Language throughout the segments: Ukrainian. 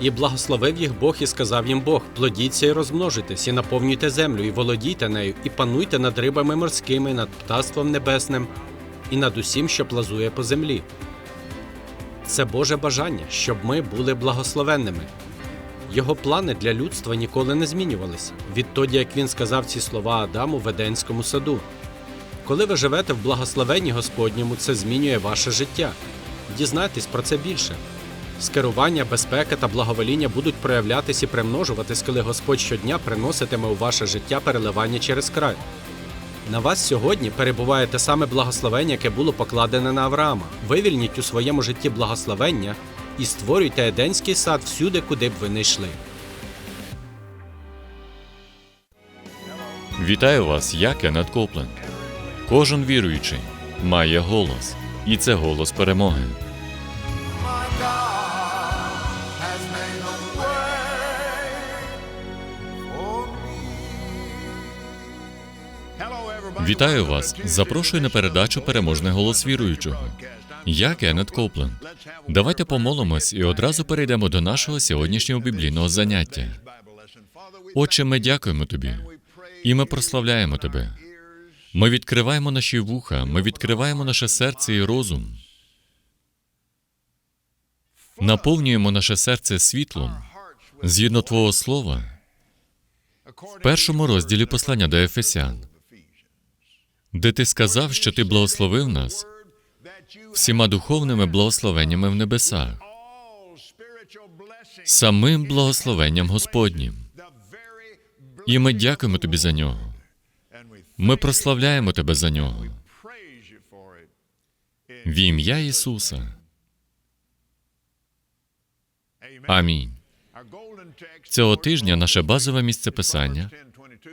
І благословив їх Бог і сказав їм Бог: плодіться і розмножитесь, і наповнюйте землю, і володійте нею, і пануйте над рибами морськими, над птаством небесним, і над усім, що плазує по землі. Це Боже бажання, щоб ми були благословенними. Його плани для людства ніколи не змінювалися відтоді, як він сказав ці слова Адаму в Еденському саду. Коли ви живете в благословенні Господньому, це змінює ваше життя. Дізнайтесь про це більше. Скерування, безпека та благовоління будуть проявлятись і примножуватись, коли Господь щодня приноситиме у ваше життя переливання через край. На вас сьогодні перебуває те саме благословення, яке було покладене на Авраама. Вивільніть у своєму житті благословення і створюйте Еденський сад всюди, куди б ви не йшли. Вітаю вас, я Кеннет Копленд. Кожен віруючий має голос, і це голос перемоги. Вітаю вас! Запрошую на передачу Переможний голос віруючого. Я Кеннет Копленд. Давайте помолимось і одразу перейдемо до нашого сьогоднішнього біблійного заняття. Отче, ми дякуємо тобі, і ми прославляємо тебе. Ми відкриваємо наші вуха, ми відкриваємо наше серце і розум. Наповнюємо наше серце світлом згідно Твого слова в першому розділі послання до Ефесян, де ти сказав, що ти благословив нас всіма духовними благословеннями в небесах, самим благословенням Господнім. І ми дякуємо тобі за нього. Ми прославляємо тебе за нього. В ім'я Ісуса. Амінь. Цього тижня наше базове місце писання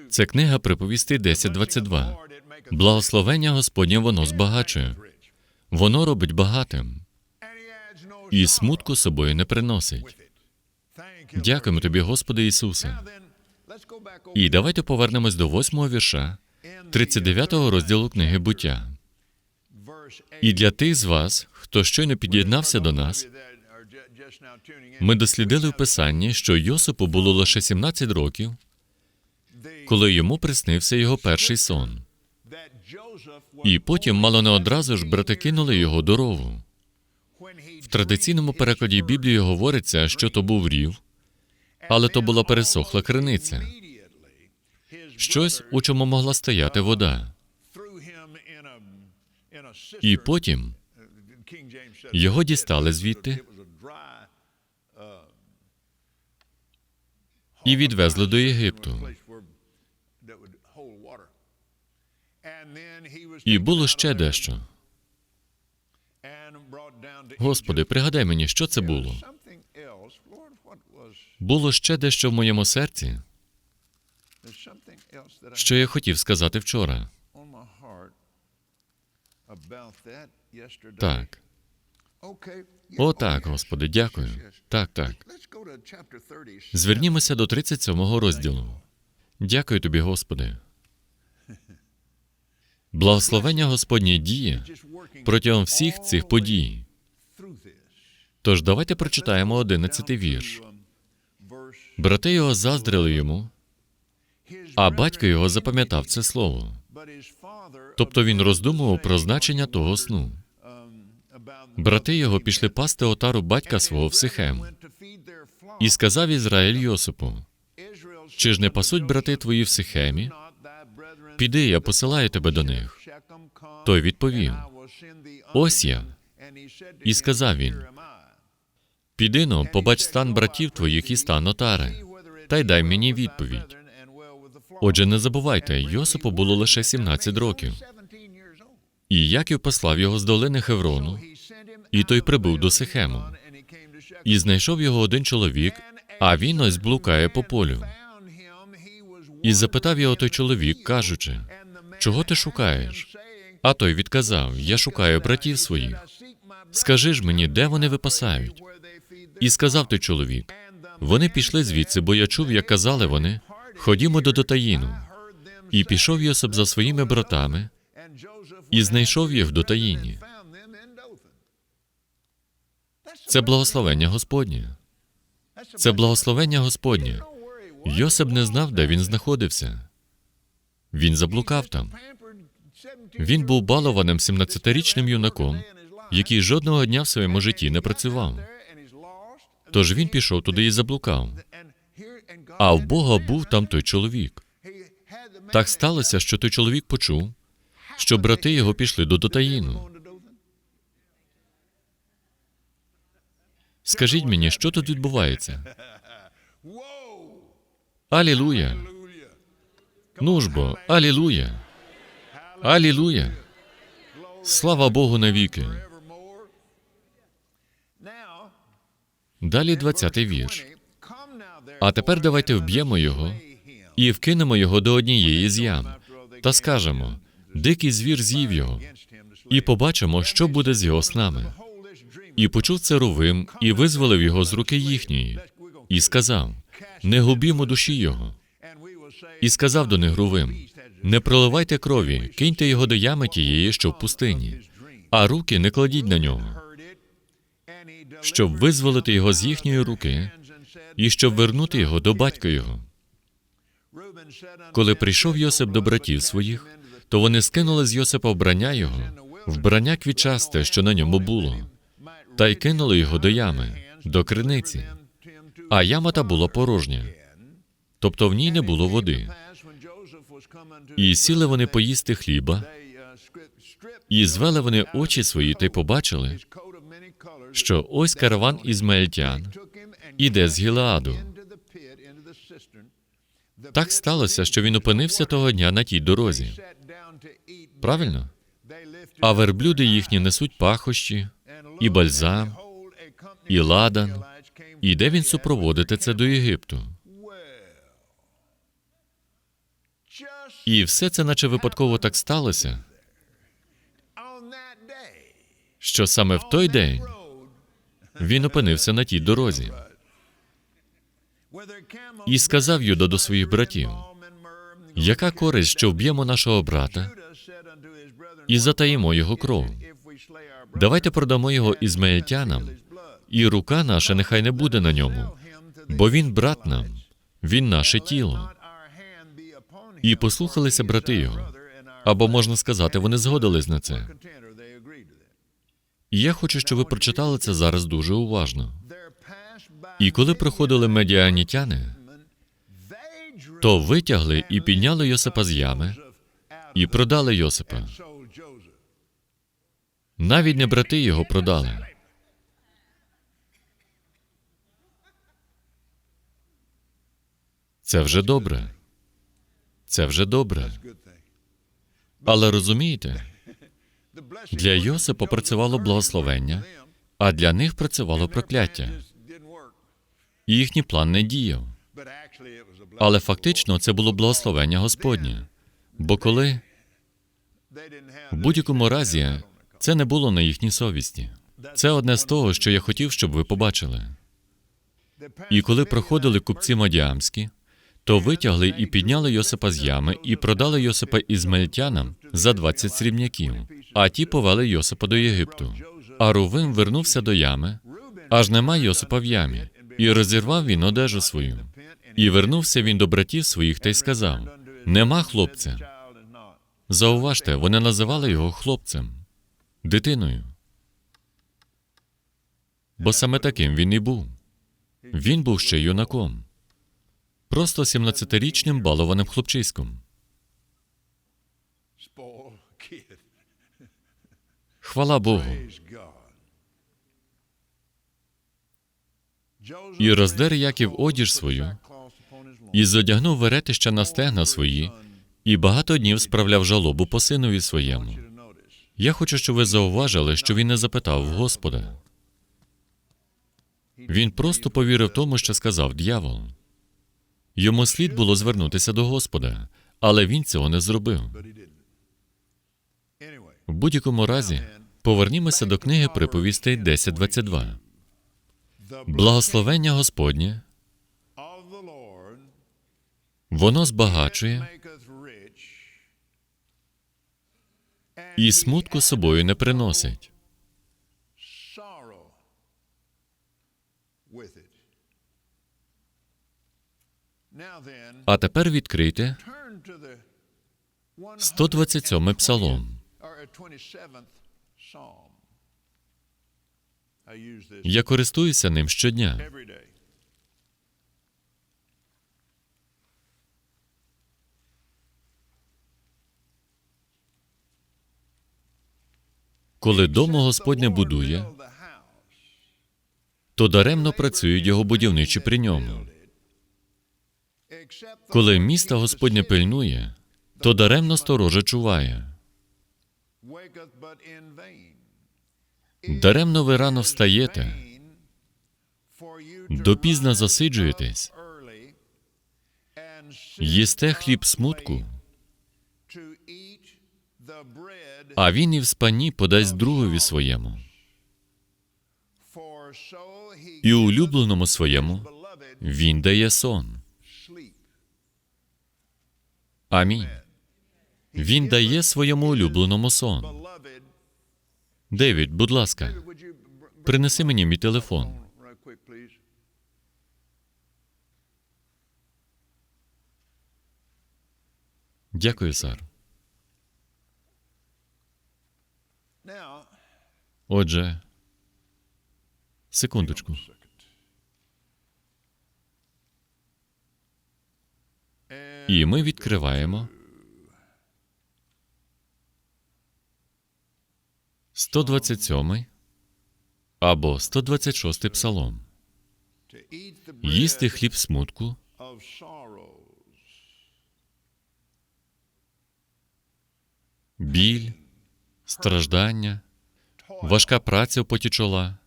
це книга приповістей 10.22. Благословення Господнє воно збагачує. Воно робить багатим і смутку собою не приносить. Дякуємо тобі, Господи Ісусе. І давайте повернемось до восьмого вірша 39-го розділу книги буття. І для тих з вас, хто щойно під'єднався до нас, ми дослідили в писанні, що Йосипу було лише 17 років, коли йому приснився його перший сон. І потім, мало не одразу ж, брати кинули його до рову. В традиційному перекладі Біблії говориться, що то був рів, але то була пересохла криниця, щось, у чому могла стояти вода. І потім його дістали звідти і відвезли до Єгипту. І було ще дещо. Господи, пригадай мені, що це було. Було ще дещо в моєму серці, що я хотів сказати вчора. Так. О, так, Господи, дякую. Так, так. Звернімося до 37-го розділу. Дякую тобі, Господи. Благословення Господнє діє протягом всіх цих подій. Тож давайте прочитаємо 11-й вірш. Брати його заздрили йому, а батько його запам'ятав це слово. Тобто він роздумував про значення того сну. Брати його пішли пасти отару батька свого в Сихем. І сказав Ізраїль Йосипу: Чи ж не пасуть брати твої в Сихемі? Піди, я посилаю тебе до них. Той відповів: Ось я. І сказав він: Піди но, побач стан братів твоїх і стан отари, та й дай мені відповідь. Отже, не забувайте, Йосипу було лише 17 років. І Яків послав його з долини Хеврону, і той прибув до Сихему. І знайшов його один чоловік, а він ось блукає по полю. І запитав його той чоловік, кажучи, чого ти шукаєш? А той відказав: Я шукаю братів своїх. Скажи ж мені, де вони випасають? І сказав той чоловік: вони пішли звідси, бо я чув, як казали вони: Ходімо до Дотаїну. І пішов Йосип за своїми братами і знайшов їх в Дотаїні. Це благословення Господнє. Це благословення Господнє. Йосип не знав, де він знаходився. Він заблукав там. Він був балованим 17-річним юнаком, який жодного дня в своєму житті не працював. Тож він пішов туди і заблукав. А в Бога був там той чоловік. Так сталося, що той чоловік почув, що брати його пішли до Дотаїну. Скажіть мені, що тут відбувається? Алілуя! Ну ж бо! Слава Богу навіки! Далі 20-й вірш. А тепер давайте вб'ємо його і вкинемо його до однієї з ям, та скажемо: дикий звір з'їв його, і побачимо, що буде з його снами. І почув це Рувим, і визволив його з руки їхньої, і сказав: Не губімо душі його. І сказав до них Рувим: Не проливайте крові, киньте його до ями тієї, що в пустині, а руки не кладіть на нього, щоб визволити його з їхньої руки, і щоб вернути його до батька його. Коли прийшов Йосип до братів своїх, то вони скинули з Йосипа вбрання його, вбрання квітчасте, що на ньому було, та й кинули його до ями, до криниці. А яма та була порожня, тобто в ній не було води. І сіли вони поїсти хліба, і звели вони очі свої та й побачили, що ось караван ізмаїльтян іде з Гілеаду. Так сталося, що він опинився того дня на тій дорозі. Правильно? А верблюди їхні несуть пахощі, і бальзам, і ладан. І де він супроводити це до Єгипту? І все це, наче випадково так сталося, що саме в той день він опинився на тій дорозі. І сказав Юда до своїх братів: яка користь, що вб'ємо нашого брата і затаїмо його кров? Давайте продамо його ізмаїльтянам, і рука наша нехай не буде на ньому, бо він брат нам, він наше тіло. І послухалися брати його. Або можна сказати, вони згодились на це. І я хочу, щоб ви прочитали це зараз дуже уважно. І коли приходили медіанітяни, то витягли і підняли Йосипа з ями і продали Йосипа. Навіть не брати його продали. Це вже добре. Це вже добре. Але розумієте, для Йосипа працювало благословення, а для них працювало прокляття. І їхній план не діяв. Але фактично це було благословення Господнє. Бо коли в будь-якому разі це не було на їхній совісті. Це одне з того, що я хотів, щоб ви побачили. І коли проходили купці мадіамські, то витягли і підняли Йосипа з ями і продали Йосипа ізмельтянам за 20 срібняків, а ті повели Йосипа до Єгипту. А Рувим вернувся до ями, аж нема Йосипа в ямі, і розірвав він одежу свою. І вернувся він до братів своїх та й сказав: Нема хлопця. Зауважте, вони називали його хлопцем, дитиною. Бо саме таким він і був. Він був ще юнаком, просто 17-річним балованим хлопчиськом. Хвала Богу. І роздер Яків одіж свою, і зодягнув веретища на стегна свої, і багато днів справляв жалобу по синові своєму. Я хочу, щоб ви зауважили, що він не запитав в Господа. Він просто повірив тому, що сказав дьявол. Йому слід було звернутися до Господа, але він цього не зробив. В будь-якому разі, повернімося до книги приповістей 10.22. Благословення Господнє, воно збагачує і смутку собою не приносить. А тепер відкрийте turn to the 127 псалом. or 27th Psalm. I use this Я користуюся ним щодня. Коли домо Господне будує, то даремно працюють його будівничі при ньому. Коли місто Господнє пильнує, то даремно сторожа чуває. Даремно ви рано встаєте, допізно засиджуєтесь, їсте хліб смутку, а він і в спанні подасть другові своєму, і улюбленому своєму він дає сон. Амінь. Він дає своєму улюбленому сон. Девід, будь ласка, принеси мені мій телефон. Дякую, сар. Отже, секундочку. І ми відкриваємо 127 або 126 псалом. Їсти хліб смутку, біль, страждання, важка праця в поті чола,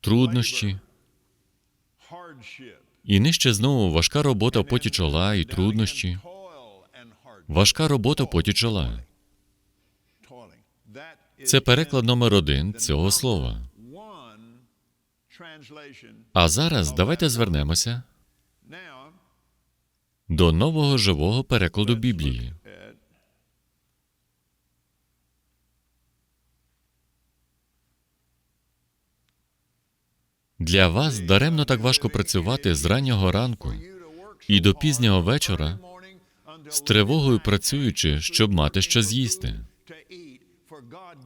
труднощі, і нижче знову важка робота поті чола і труднощі, важка робота поті чола. Це переклад номер один цього слова. А зараз давайте звернемося до нового живого перекладу Біблії. Для вас даремно так важко працювати з раннього ранку і до пізнього вечора, з тривогою працюючи, щоб мати що з'їсти,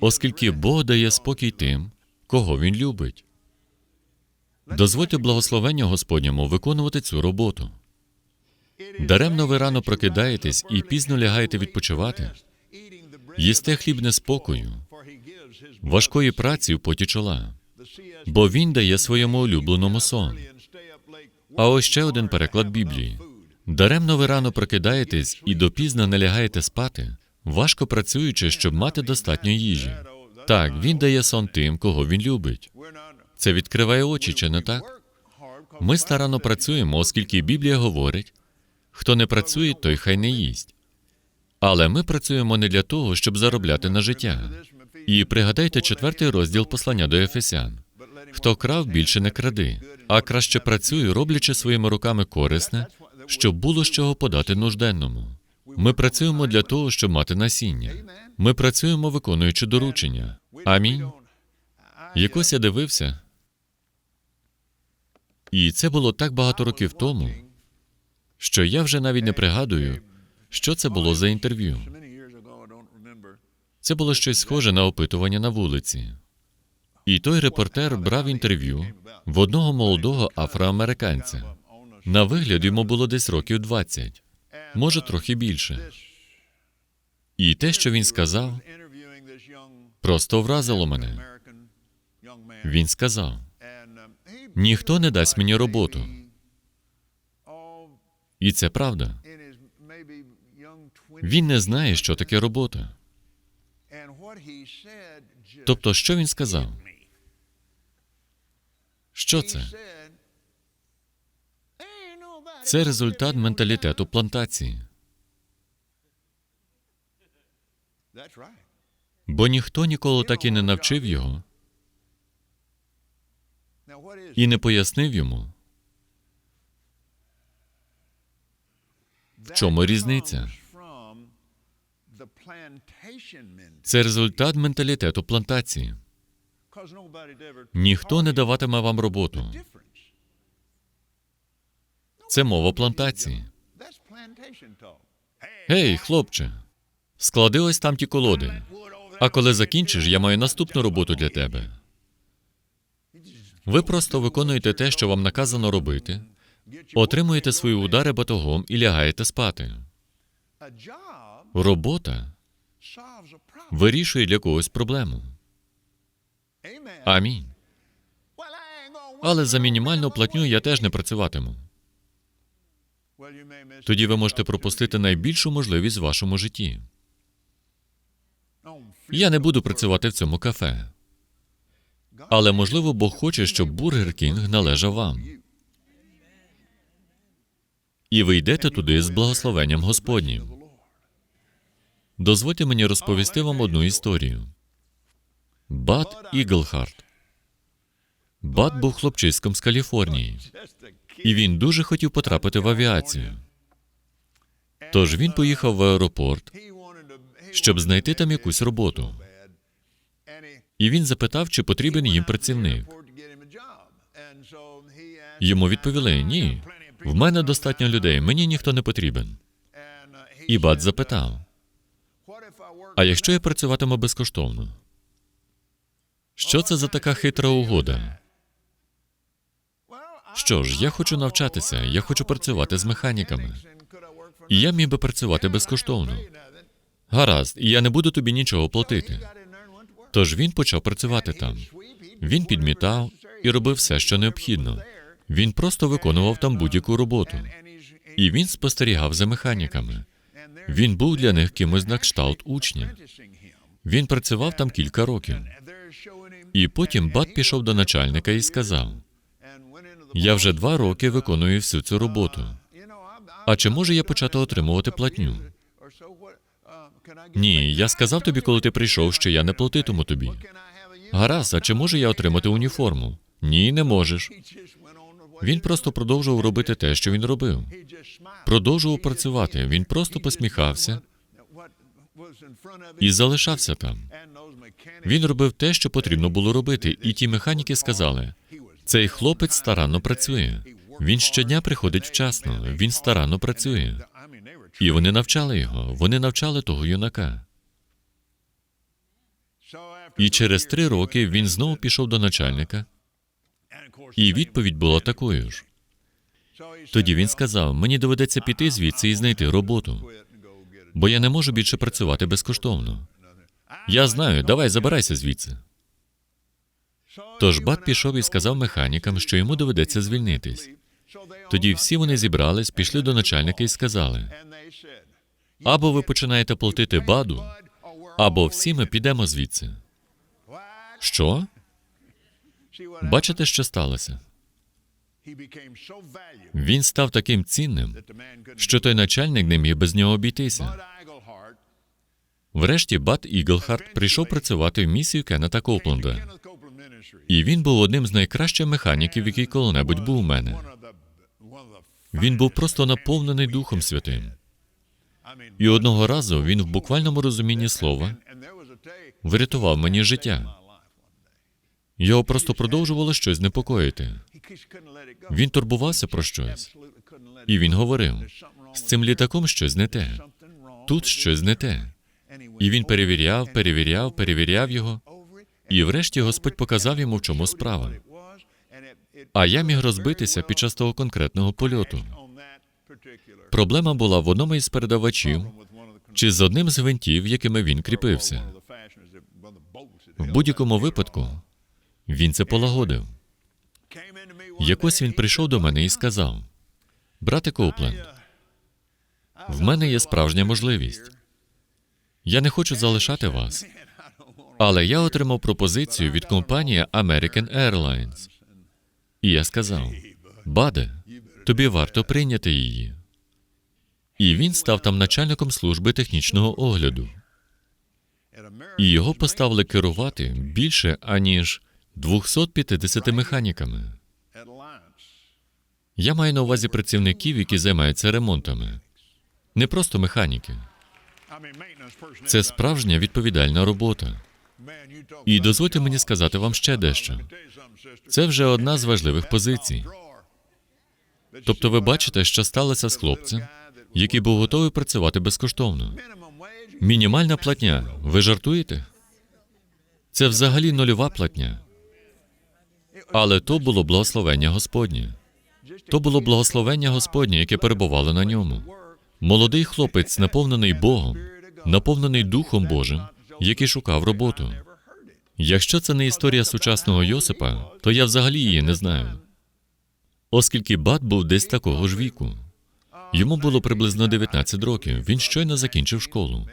оскільки Бог дає спокій тим, кого Він любить. Дозвольте благословення Господньому виконувати цю роботу. Даремно ви рано прокидаєтесь і пізно лягаєте відпочивати, їсте хліб неспокою, важкої праці в поті чола, бо Він дає своєму улюбленому сон. А ось ще один переклад Біблії. Даремно ви рано прокидаєтесь і допізно не лягаєте спати, важко працюючи, щоб мати достатньо їжі. Так, він дає сон тим, кого він любить. Це відкриває очі, чи не так? Ми старанно працюємо, оскільки Біблія говорить: хто не працює, той хай не їсть. Але ми працюємо не для того, щоб заробляти на життя. І пригадайте четвертий розділ послання до Ефесян. Хто крав, більше не кради, а краще працює, роблячи своїми руками корисне, щоб було з чого подати нужденному. Ми працюємо для того, щоб мати насіння. Ми працюємо, виконуючи доручення. Амінь. Якось я дивився, і це було так багато років тому, що я вже навіть не пригадую, що це було за інтерв'ю. Це було щось схоже на опитування на вулиці. І той репортер брав інтерв'ю в одного молодого афроамериканця. На вигляд йому було десь років 20, може трохи більше. І те, що він сказав, просто вразило мене. Він сказав: ніхто не дасть мені роботу. І це правда. Він не знає, що таке робота. Тобто, що він сказав? Що це? said, "Ain't nobody Це результат менталітету плантації. Бо ніхто ніколи так і не навчив його і не пояснив йому, в чому різниця? Це результат менталітету плантації. Ніхто не даватиме вам роботу. Це мова плантації. Гей, хлопче, склади ось там ті колоди. А коли закінчиш, я маю наступну роботу для тебе. Ви просто виконуєте те, що вам наказано робити, отримуєте свої удари батогом і лягаєте спати. Робота. Вирішує для когось проблему. Амінь. Але за мінімальну платню я теж не працюватиму. Тоді ви можете пропустити найбільшу можливість в вашому житті. Я не буду працювати в цьому кафе. Але можливо, Бог хоче, щоб Бургер Кінг належав вам. І ви йдете туди з благословенням Господнім. Дозвольте мені розповісти вам одну історію. Бат Іглхарт. Бат був хлопчиськом з Каліфорнії, і він дуже хотів потрапити в авіацію. Тож він поїхав в аеропорт, щоб знайти там якусь роботу. І він запитав, чи потрібен їм працівник. Йому відповіли: ні, в мене достатньо людей, мені ніхто не потрібен. І Бат запитав: А якщо я працюватиму безкоштовно? Що це за така хитра угода? Що ж, я хочу навчатися, я хочу працювати з механіками. І я міг би працювати безкоштовно. Гаразд, і я не буду тобі нічого платити. Тож він почав працювати там. Він підмітав і робив все, що необхідно. Він просто виконував там будь-яку роботу. І він спостерігав за механіками. Він був для них кимось на кшталт учня. Він працював там кілька років. І потім Бат пішов до начальника і сказав: Я вже два роки виконую всю цю роботу. А чи можу я почати отримувати платню? Ні, я сказав тобі, коли ти прийшов, що я не платитиму тобі. Гаразд, а чи можу я отримати уніформу? Ні, не можеш. Він просто продовжував робити те, що він робив. Продовжував працювати. Він просто посміхався і залишався там. Він робив те, що потрібно було робити, і ті механіки сказали: цей хлопець старанно працює. Він щодня приходить вчасно. Він старанно працює. І вони навчали його. Вони навчали того юнака. І через три роки він знову пішов до начальника, і відповідь була такою ж. Тоді він сказав: мені доведеться піти звідси і знайти роботу, бо я не можу більше працювати безкоштовно. Я знаю, давай забирайся звідси. Тож Бат пішов і сказав механікам, що йому доведеться звільнитись. Тоді всі вони зібрались, пішли до начальника і сказали: або ви починаєте платити баду, або всі ми підемо звідси. Що? Бачите, що сталося? Він став таким цінним, що той начальник не міг без нього обійтися. Врешті Бат Іглхарт прийшов працювати в місію Кеннета Копленда. І він був одним з найкращих механіків, який коли-небудь був у мене. Він був просто наповнений Духом Святим. І одного разу він в буквальному розумінні слова врятував мені життя. Його просто продовжувало щось непокоїти. Він турбувався про щось, і він говорив: з цим літаком щось не те, тут щось не те. І він перевіряв, перевіряв, перевіряв його. І врешті Господь показав йому, в чому справа. А я міг розбитися під час того конкретного польоту. Проблема була в одному із передавачів чи з одним з гвинтів, якими він кріпився. В будь-якому випадку він це полагодив. Якось він прийшов до мене і сказав: Брате Коупленд, в мене є справжня можливість. Я не хочу залишати вас, але я отримав пропозицію від компанії American Airlines. І я сказав: Баде, тобі варто прийняти її. І він став там начальником служби технічного огляду. І його поставили керувати більше аніж 250 механіками. Я маю на увазі працівників, які займаються ремонтами, не просто механіки. Це справжня відповідальна робота. І дозвольте мені сказати вам ще дещо. Це вже одна з важливих позицій. Тобто ви бачите, що сталося з хлопцем, який був готовий працювати безкоштовно. Мінімальна платня. Ви жартуєте? Це взагалі нульова платня. Але то було благословення Господнє. То було благословення Господнє, яке перебувало на ньому. Молодий хлопець, наповнений Богом, наповнений Духом Божим, який шукав роботу. Якщо це не історія сучасного Йосипа, то я взагалі її не знаю. Оскільки Бат був десь такого ж віку. Йому було приблизно 19 років. Він щойно закінчив школу.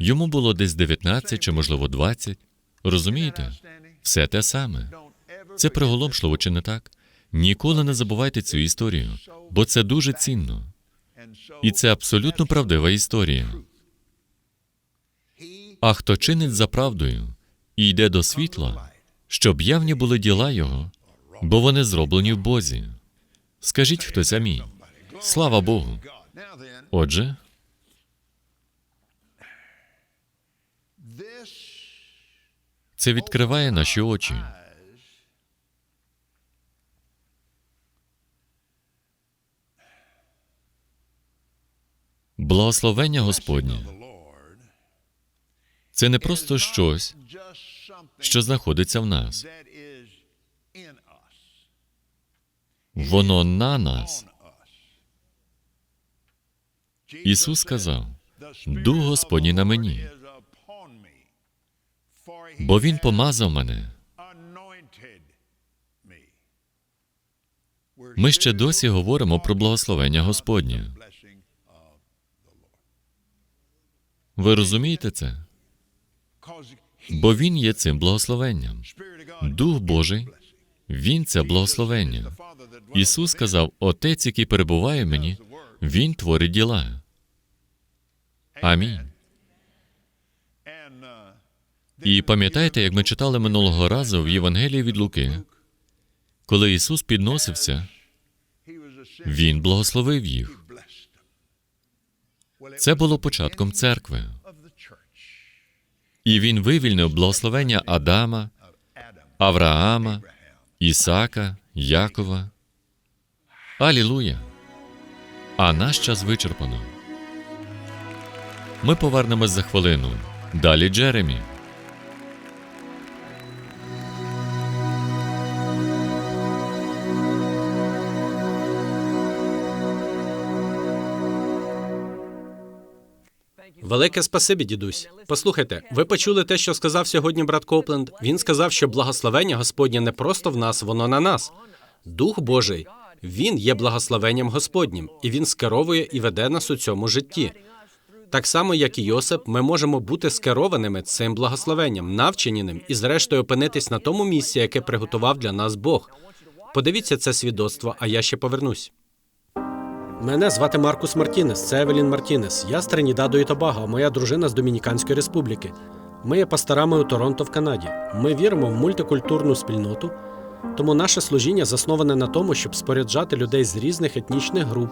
Йому було десь 19 чи, можливо, 20. Розумієте? Все те саме. Це приголомшливо, чи не так? Ніколи не забувайте цю історію, бо це дуже цінно. І це абсолютно правдива історія. А хто чинить за правдою і йде до світла, щоб явні були діла його, бо вони зроблені в Бозі. Скажіть хтось амінь. Слава Богу. Отже, це відкриває наші очі. Благословення Господнє це не просто щось, що знаходиться в нас. Воно на нас. Ісус сказав: Дух Господній на мені, бо Він помазав мене. Ми ще досі говоримо про благословення Господнє. Ви розумієте це? Бо Він є цим благословенням. Дух Божий, Він це благословення. Ісус сказав: Отець, який перебуває в мені, Він творить діла. Амінь. І пам'ятаєте, як ми читали минулого разу в Євангелії від Луки, коли Ісус підносився, Він благословив їх. Це було початком церкви. І Він вивільнив благословення Адама, Авраама, Ісака, Якова. Алілуя! А наш час вичерпано. Ми повернемось за хвилину. Далі Джеремі. Велике спасибі, дідусь. Послухайте, ви почули те, що сказав сьогодні брат Копленд. Він сказав, що благословення Господнє не просто в нас, воно на нас. Дух Божий, він є благословенням Господнім, і він скеровує і веде нас у цьому житті. Так само, як і Йосип, ми можемо бути скерованими цим благословенням, навчені ним і, зрештою, опинитись на тому місці, яке приготував для нас Бог. Подивіться це свідоцтво, а я ще повернусь. Мене звати Маркус Мартінес, це Евелін Мартінес. Я з Тринідаду і Тобаго, а моя дружина з Домініканської республіки. Ми є пасторами у Торонто в Канаді. Ми віримо в мультикультурну спільноту, тому наше служіння засноване на тому, щоб споряджати людей з різних етнічних груп,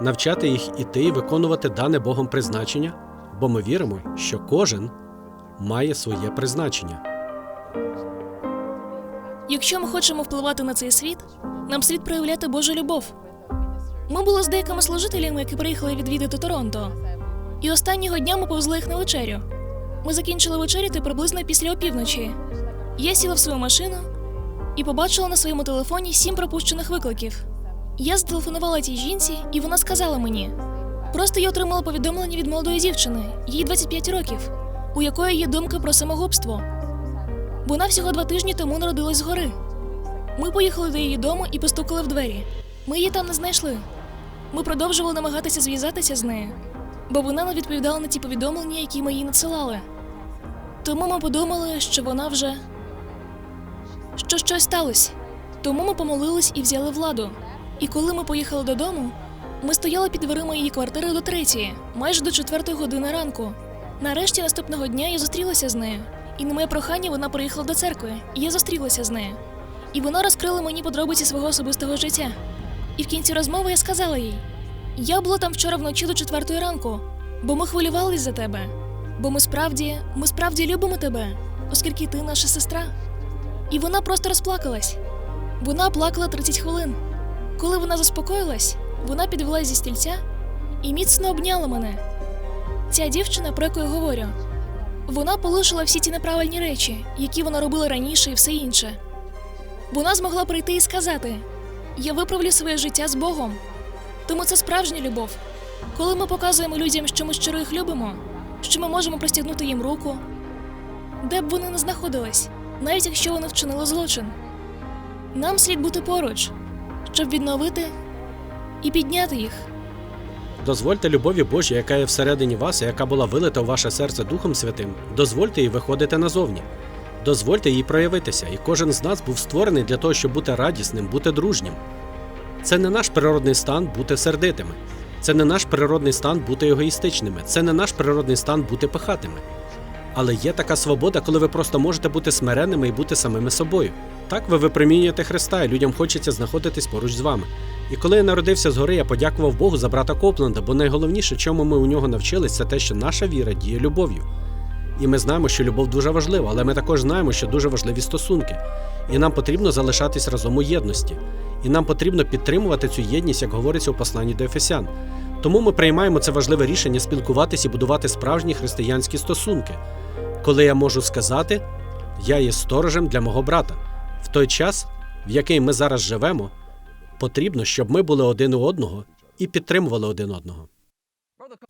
навчати їх іти і виконувати дане Богом призначення, бо ми віримо, що кожен має своє призначення. Якщо ми хочемо впливати на цей світ, нам слід проявляти Божу любов. Ми були з деякими служителями, які приїхали відвідати Торонто. І останнього дня ми повезли їх на вечерю. Ми закінчили вечеряти приблизно після опівночі. Я сіла в свою машину і побачила на своєму телефоні сім пропущених викликів. Я зателефонувала тій жінці, і вона сказала мені: просто я отримала повідомлення від молодої дівчини, їй 25 років, у якої є думка про самогубство. Вона всього два тижні тому народилась згори. Ми поїхали до її дому і постукали в двері. Ми її там не знайшли. Ми продовжували намагатися зв'язатися з нею, бо вона не відповідала на ті повідомлення, які ми їй надсилали. Тому ми подумали, що вона вже що щось сталося. Тому ми помолились і взяли владу. І коли ми поїхали додому, ми стояли під дверима її квартири до третьої, майже до четвертої години ранку. Нарешті наступного дня я зустрілася з нею, і на моє прохання вона приїхала до церкви, і я зустрілася з нею. І вона розкрила мені подробиці свого особистого життя. І в кінці розмови я сказала їй: Я була там вчора вночі до четвертої ранку, бо ми хвилювались за тебе. Бо ми справді, ми справді любимо тебе, оскільки ти наша сестра. І вона просто розплакалась. Вона плакала 30 хвилин. Коли вона заспокоїлась, вона підвелась зі стільця і міцно обняла мене. Ця дівчина, про яку я говорю, вона полишила всі ті неправильні речі, які вона робила раніше і все інше. Вона змогла прийти і сказати: Я виправлю своє життя з Богом. Тому це справжня любов. Коли ми показуємо людям, що ми щиро їх любимо, що ми можемо простягнути їм руку, де б вони не знаходились, навіть якщо вони вчинили злочин. Нам слід бути поруч, щоб відновити і підняти їх. Дозвольте любові Божій, яка є всередині вас, і яка була вилита у ваше серце Духом Святим, дозвольте їй виходити назовні. Дозвольте їй проявитися, і кожен з нас був створений для того, щоб бути радісним, бути дружнім. Це не наш природний стан бути сердитими. Це не наш природний стан бути егоїстичними. Це не наш природний стан бути пихатими. Але є така свобода, коли ви просто можете бути смиренними і бути самими собою. Так ви випромінюєте Христа, і людям хочеться знаходитись поруч з вами. І коли я народився згори, я подякував Богу за брата Копленда, бо найголовніше, чому ми у нього навчились, це те, що наша віра діє любов'ю. І ми знаємо, що любов дуже важлива, але ми також знаємо, що дуже важливі стосунки. І нам потрібно залишатись разом у єдності. І нам потрібно підтримувати цю єдність, як говориться у посланні до Ефесян. Тому ми приймаємо це важливе рішення спілкуватись і будувати справжні християнські стосунки. Коли я можу сказати, я є сторожем для мого брата. В той час, в який ми зараз живемо, потрібно, щоб ми були один у одного і підтримували один одного.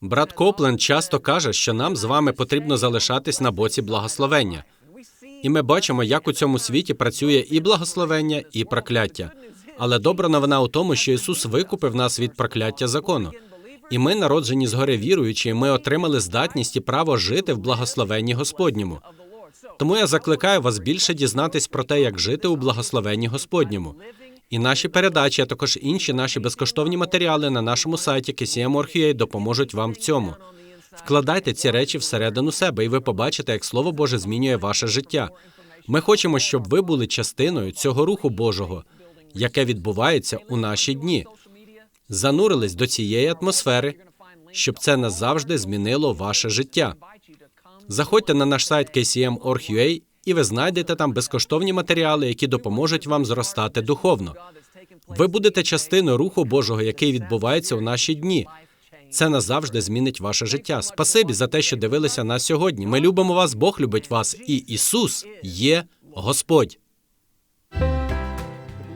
Брат Копленд часто каже, що нам з вами потрібно залишатись на боці благословення. І ми бачимо, як у цьому світі працює і благословення, і прокляття. Але добра новина у тому, що Ісус викупив нас від прокляття закону. І ми, народжені згори віруючі, ми отримали здатність і право жити в благословенні Господньому. Тому я закликаю вас більше дізнатись про те, як жити у благословенні Господньому. І наші передачі, а також інші наші безкоштовні матеріали на нашому сайті KCM.org.ua допоможуть вам в цьому. Вкладайте ці речі всередину себе, і ви побачите, як Слово Боже змінює ваше життя. Ми хочемо, щоб ви були частиною цього руху Божого, яке відбувається у наші дні. Занурились до цієї атмосфери, щоб це назавжди змінило ваше життя. Заходьте на наш сайт kcm.org.ua і ви знайдете там безкоштовні матеріали, які допоможуть вам зростати духовно. Ви будете частиною руху Божого, який відбувається у наші дні. Це назавжди змінить ваше життя. Спасибі за те, що дивилися нас сьогодні. Ми любимо вас, Бог любить вас, і Ісус є Господь.